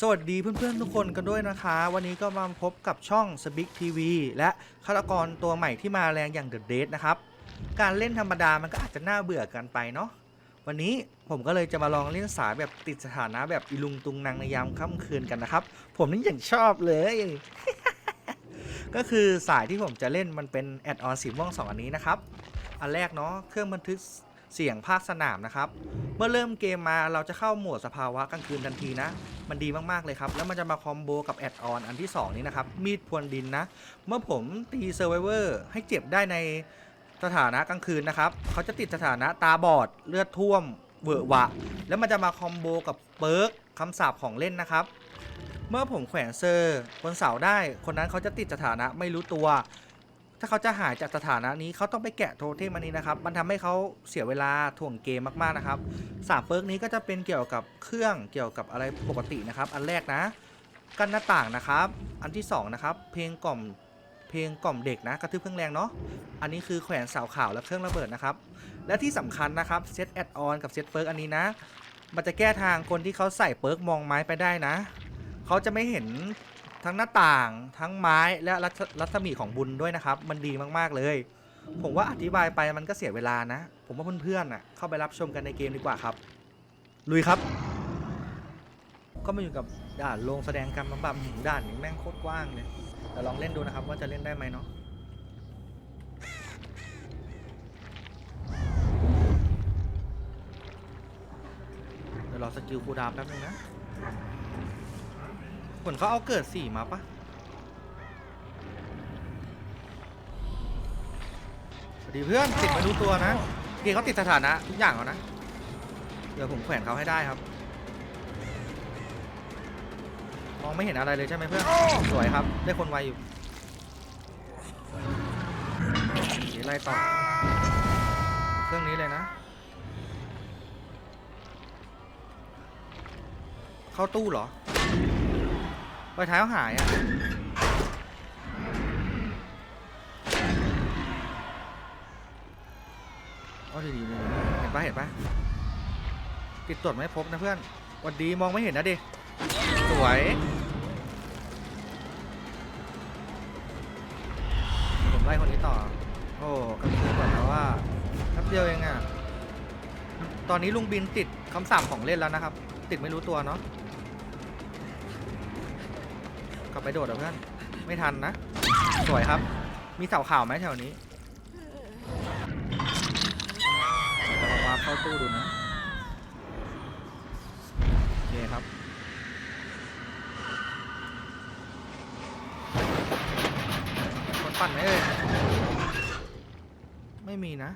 สวัสดีเพื่อนๆทุกคนกันด้วยนะคะ วันนี้ก็มาพบกับช่อง s b i g TV และฆาตกรตัวใหม่ที่มาแรงอย่าง The Dead นะครับ การเล่นธรรมดามันก็อาจจะน่าเบื่อกันไปเนาะวันนี้ผมก็เลยจะมาลองเล่นสายแบบติดสถานะแบบอีลุงตุงนางในยามค่ำคืนกันนะครับ ผมนี่อย่างชอบเลย ก็คือสายที่ผมจะเล่นมันเป็นแอดออนสีม่วงสองอันนี้นะครับ อันแรกเนาะเครื่องบันทึก เสียงภาคสนามนะครับ เมื่อเริ่มเกมมาเราจะเข้าโหมดสภาวะกลางคืนทันทีนะ มันดีมากๆเลยครับ แล้วมันจะมาคอมโบกับแอดออนอันที่ 2 นี้นะครับ มีดพรวนดินนะ เมื่อผมตีเซอร์ไวเวอร์ให้เจ็บได้ในสถานะกลางคืนนะครับ เขาจะติดสถานะตาบอดเลือดท่วมเวอะหวะ แล้วมันจะมาคอมโบกับเปิร์กคำสาปของเล่นนะครับ เมื่อผมแขวนเซอร์บนเสาได้ คนนั้นเขาจะติดสถานะไม่รู้ตัว ถ้าเขาจะหายจากสถานะนี้เขาต้องไปแกะโทเทมอันนี้นะครับ มันทำให้เขาเสียเวลาถ่วงเกมมากๆนะครับสามเปิร์กนี้ก็จะเป็นเกี่ยวกับเครื่องเกี่ยวกับอะไรปกตินะครับ อันแรกนะ กันหน้าต่างนะครับ อันที่สองนะครับเพลงกล่อมเพลงกล่อมเด็กนะกระทืบเครื่องแรงเนาะอันนี้คือแขวนเสาขาวและเครื่องระเบิดนะครับ และที่สำคัญนะครับเซตแอดออนกับเซตเปิร์กอันนี้นะ มันจะแก้ทางคนที่เขาใส่เปิร์กมองไม้ไปได้นะเขาจะไม่เห็น ทั้งหน้าต่างทั้งไม้และรัศรัศมีของบุญด้วยนะครับ มันดีมากๆเลย ผมว่าอธิบายไปมันก็เสียเวลานะ ผมว่าเพื่อนๆน่ะเข้าไปรับชมกันในเกมดีกว่าครับ ลุยครับ ก็มาอยู่กับด่านโรงแสดงกรรมบำบัดด่านนี้แม่งโคตรกว้างเลยแต่ลองเล่นดูนะครับ ว่าจะเล่นได้ไหมเนาะเดี๋ยวรอสกิลคูลดาวน์แป๊บนึงนะ ผลเขาเอาเกิดสี่มาปะสวัสดีเพื่อนติดมาดูตัวนะเกียร์เขาติดสถานะทุกอย่างแล้วนะ เดี๋ยวผมแขวนเขาให้ได้ครับ มองไม่เห็นอะไรเลยใช่ไหมเพื่อน สวยครับ ได้คนไวอยู่ไล่ต่อ เครื่องนี้เลยนะ เข้าตู้เหรอ ไปท้ายเขาหายอะเอาดีๆเลยเห็นปะเห็นปะติดตรวจไม่พบนะเพื่อนวันดีมองไม่เห็นนะดิสวยผมไล่คนนี้ต่อ โอ้กำลังก่อนนะว่าแป๊บเดียวเองอะตอนนี้ลุงบินติดคำสั่งของเล่นแล้วนะครับ ติดไม่รู้ตัวเนาะ กลับไปโดดเหรอเพื่อน ไม่ทันนะ สวยครับ มีเสาข่าวไหมแถวนี้จะลองวาเข้าตู้ดูนะ โอเคครับคนปั่นไหมเอ่ยไม่มีนะ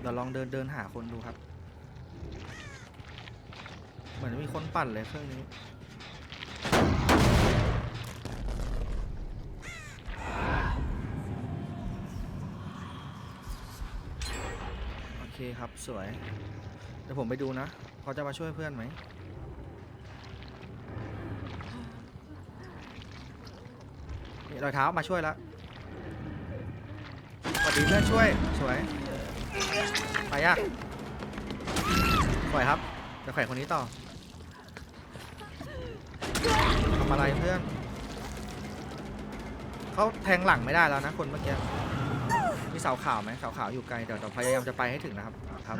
เดี๋ยวลองเดินเดินหาคนดูครับ เหมือนมีคนปั่นเลยเครื่องนี้ โอเคครับสวย เดี๋ยวผมไปดูนะเขาจะมาช่วยเพื่อนไหมนี่รอยเท้ามาช่วยแล้วสวัสดีเพื่อนช่วยสวยไปยากสวยครับเดี๋ยวแขวนคนนี้ต่อทำอะไรเพื่อนเขาแทงหลังไม่ได้แล้วนะคนเมื่อกี้ มีเสาขาวไหมเสาขาวอยู่ไกลเดี๋ยวเราพยายามจะไปให้ถึงนะครับครับ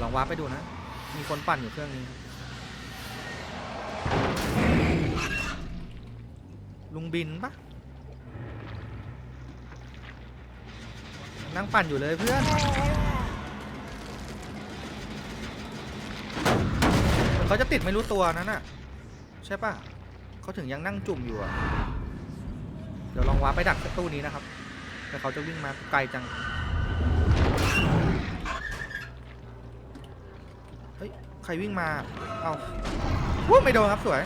ลองวาร์ปไปดูนะ มีคนปั่นอยู่เครื่องนี้ลุงบินปะนั่งปั่นอยู่เลยเพื่อนเขาจะติดไม่รู้ตัวนั่นน่ะ ใช่ปะ เขาถึงยังนั่งจุ่มอยู่อะ เดี๋ยวลองวาร์ไปดักตู้นี้นะครับ แต่เขาจะวิ่งมาไกลจัง เฮ้ย ใครวิ่งมา เอาวู้ไม่โดนครับสวย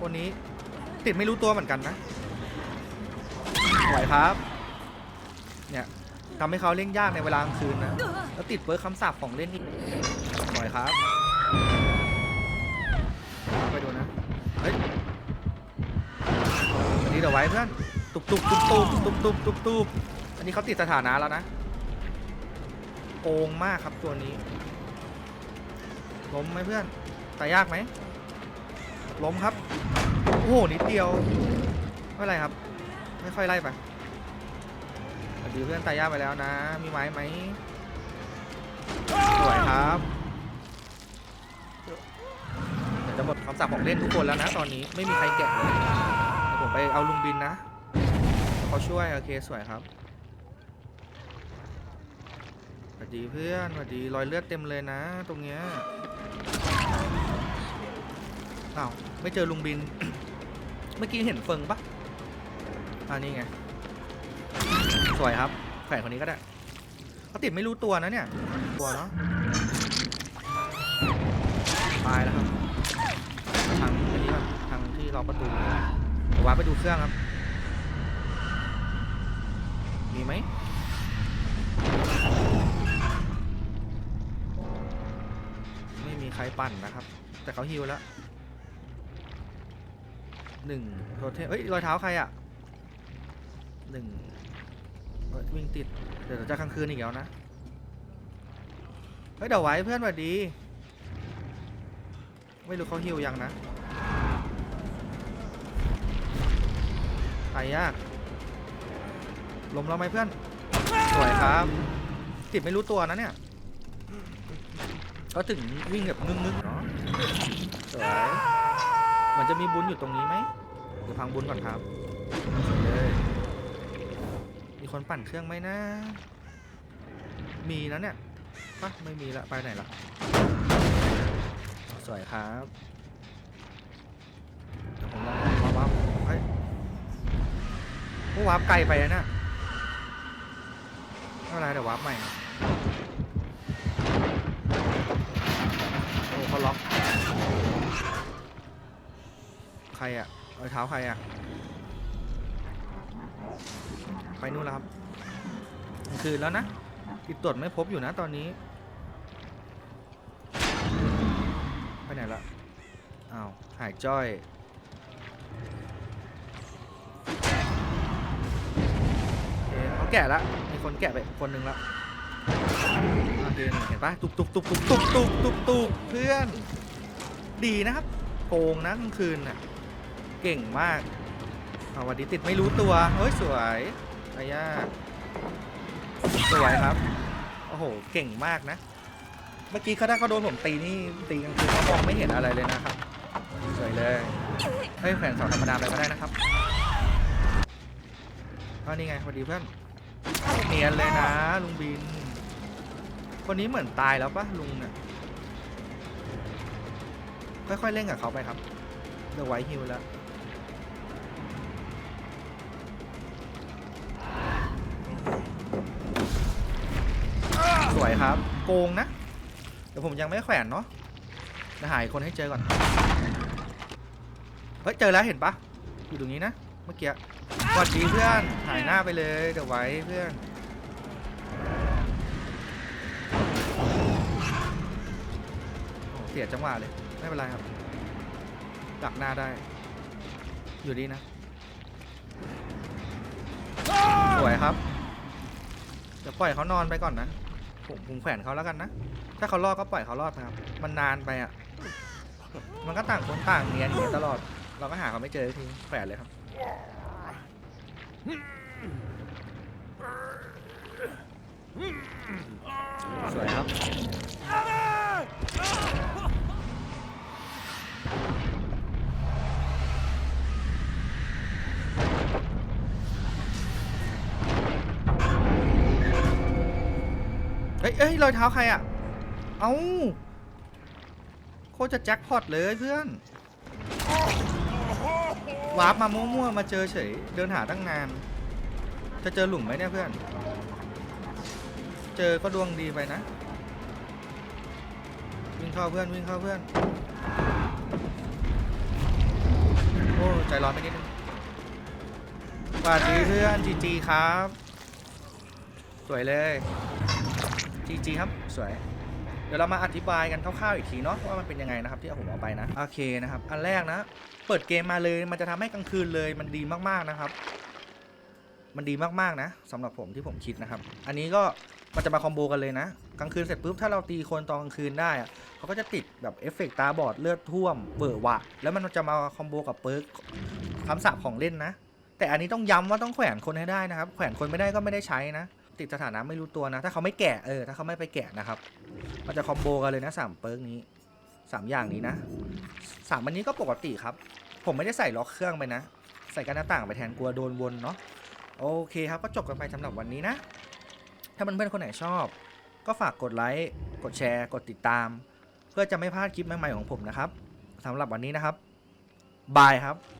คนนี้ติดไม่รู้ตัวเหมือนกันนะสวยครับ เนี่ยทำให้เขาเล่นยากในเวลากลางคืนนะ แล้วติดเปิร์คำสาปของเล่นอีกสวยครับ ไปดูนะ เฮ้ย นี้เดี๋ยวไว้เพื่อนตุบตุบตุบตุบตุบตุบตุบตุบอันนี้เขาติดสถานะแล้วนะโกงมากครับตัวนี้ ล้มไหมเพื่อนตายยากไหมล้มครับ โอ้โหนิดเดียว ไม่ไรครับ ไม่ค่อยไล่ไปดีเพื่อนตายยากไปแล้วนะ มีไม้ไหมสวยครับเดี๋ยวจะหมดคำสั่งของเล่นทุกคนแล้วนะตอนนี้ไม่มีใครแกะเลย ผมไปเอาลุงบินนะเขาช่วย โอเค สวยครับสวัสดีเพื่อนสวัสดีรอยเลือดเต็มเลยนะ ตรงเนี้ยอ้าวไม่เจอลุงบิน เมื่อกี้เห็นเฟิงปะอันนี้ไง สวยครับแขวนคนนี้ก็ได้เขาติดไม่รู้ตัวนะเนี่ยตัวเนาะตายแล้วครับทางอันนี้ทางที่ล็อกประตู วาร์ปไปดูเครื่องครับ มีไหมไม่มีใครปั่นนะครับ แต่เขาฮิวแล้วหนึ่งโทเทเอ้ยรอยเท้าใครอะหนึ่งวิ่งติด เดี๋ยวจะกลางคืนอีกแล้วนะ เฮ้ยเดี๋ยวไว้เพื่อนสวัสดี ไม่รู้เขาฮิวยังนะ ตายยากล้มแล้วไหมเพื่อน สวยครับติดไม่รู้ตัวนะเนี่ย ก็ถึงวิ่งแบบงึกๆเนาะสวยมันจะมีบุญอยู่ตรงนี้ไหมเดี๋ยวพังบุญก่อนครับเลยมีคนปั่นเครื่องไหมนะ มีนะเนี่ยปะไม่มีละ ไปไหนละสวยครับเดี๋ยวผมลองมาวับเฮ้ย โอ้วับไกลไปนะเนี่ยไม่เป็นไรเดี๋ยววับใหม่โอ้เขาล็อก ใครอะรอยเท้าใครอะไปนู่นแล้วครับคืนแล้วนะติดตรวจไม่พบอยู่นะตอนนี้ ไปไหนละอ้าวหายจ้อย แกะละมีคนแกะไปคนหนึ่งละโอเคเห็นปะตุบตุบตุบตุบตุบตุบตุบตุบเพื่อน ดีนะครับโกงนะกลางคืนน่ะ เก่งมากเอาวันนี้ติดไม่รู้ตัวเฮ้ยสวยอายาสวยครับ โอ้โห เก่งมากนะ เมื่อกี้เขาถ้าเขาโดนผมตีนี่ตีกลางคืนเขามองไม่เห็นอะไรเลยนะครับ สวยเลยเฮ้ยแขนเสาธรรมดาไปก็ได้นะครับก็นี่ไงสวัสดีเพื่อน เนียนเลยนะลุงบิน คนนี้เหมือนตายแล้วปะลุงเนี่ยค่อยๆเล่นกับเขาไปครับเดี๋ยวไว้ฮิวแล้วสวยครับ โกงนะ เดี๋ยวผมยังไม่แขวนเนาะจะหายคนให้เจอก่อน เฮ้ย เจอแล้วเห็นปะอยู่ตรงนี้นะ เมื่อกี้ สวัสดีเพื่อนหายหน้าไปเลยเดี๋ยวไว้เพื่อนโอ้เสียจังหวะเลย ไม่เป็นไรครับ ดักหน้าได้ อยู่ดีนะ สวยครับเดี๋ยวปล่อยเขานอนไปก่อนนะ ผมผมแขวนเขาแล้วกันนะ ถ้าเขารอดก็ปล่อยเขารอดนะครับ มันนานไปอะ มันก็ต่างคนต่างเนียนอยู่ตลอด เราก็หาเขาไม่เจอทีแขวนเลยครับ สวยครับเฮ้ยเอ้ยรอยเท้าใครอะ เอ้า โคตรจะแจ็คพอตเลยเพื่อน วาร์ปมามั่วๆมาเจอเฉย เดินหาตั้งนาน จะเจอหลุมไหมเนี่ยเพื่อน เจอก็ดวงดีไปนะ วิ่งเข้าเพื่อนวิ่งเข้าเพื่อน โอ้ใจร้อนไปนิดนึงสวัสดีเพื่อนจีจีครับ สวยเลยจีจีครับสวย ดี๋ยวเรามาอธิบายกันคร่าวๆอีกทีเนาะว่ามันเป็นยังไงนะครับที่ผมเอาไปนะโอเคนะครับอันแรกนะ เปิดเกมมาเลยมันจะทำให้กลางคืนเลยมันดีมากๆนะครับ มันดีมากๆนะสำหรับผมที่ผมคิดนะครับ อันนี้ก็มันจะมาคอมโบกันเลยนะกลางคืนเสร็จปุ๊บถ้าเราตีคนตอนกลางคืนได้อะเขาก็จะติดแบบเอฟเฟกต์ตาบอดเลือดท่วมเบอร์วะแล้วมันจะมาคอมโบกับเปิร์กคำสาปของเล่นนะ แต่อันนี้ต้องย้ำว่าต้องแขวนคนให้ได้นะครับ แขวนคนไม่ได้ก็ไม่ได้ใช้นะ ติดสถานะไม่รู้ตัวนะ ถ้าเขาไม่แกะเออถ้าเขาไม่ไปแกะนะครับ มันจะคอมโบกันเลยนะสามเปิร์กนี้สามอย่างนี้นะสามอันนี้ก็ปกติครับ ผมไม่ได้ใส่ล็อกเครื่องไปนะ ใส่กันหน้าต่างไปแทนกลัวโดนวนเนาะโอเคครับ ก็จบกันไปสำหรับวันนี้นะ ถ้ามันเพื่อนๆคนไหนชอบ ก็ฝากกดไลค์กดแชร์ กดติดตาม เพื่อจะไม่พลาดคลิปใหม่ๆของผมนะครับสำหรับวันนี้นะครับบายครับ